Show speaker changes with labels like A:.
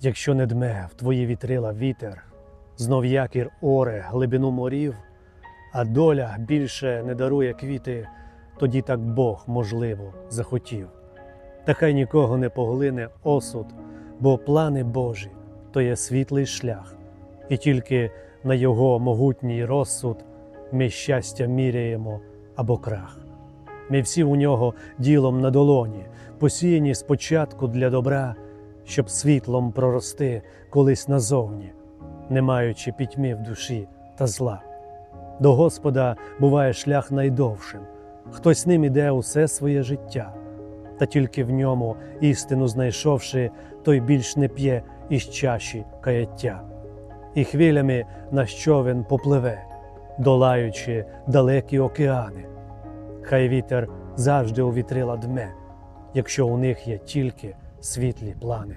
A: Якщо не дме в твої вітрила вітер, знов якір оре глибину морів, а доля більше не дарує квіти, тоді так Бог, можливо, захотів. Та хай нікого не поглине осуд, бо плани Божі то є світлий шлях, і тільки на його могутній розсуд ми щастя міряємо або крах. Ми всі у нього ділом на долоні, посіяні спочатку для добра, щоб світлом прорости колись назовні, не маючи пітьми в душі та зла. До Господа буває шлях найдовшим, хтось ним іде усе своє життя, та тільки в ньому, істину знайшовши, той більш не п'є із чаші каяття, і хвилями на човен попливе, долаючи далекі океани. Хай вітер завжди у вітрила дме, якщо у них є тільки світлі плани.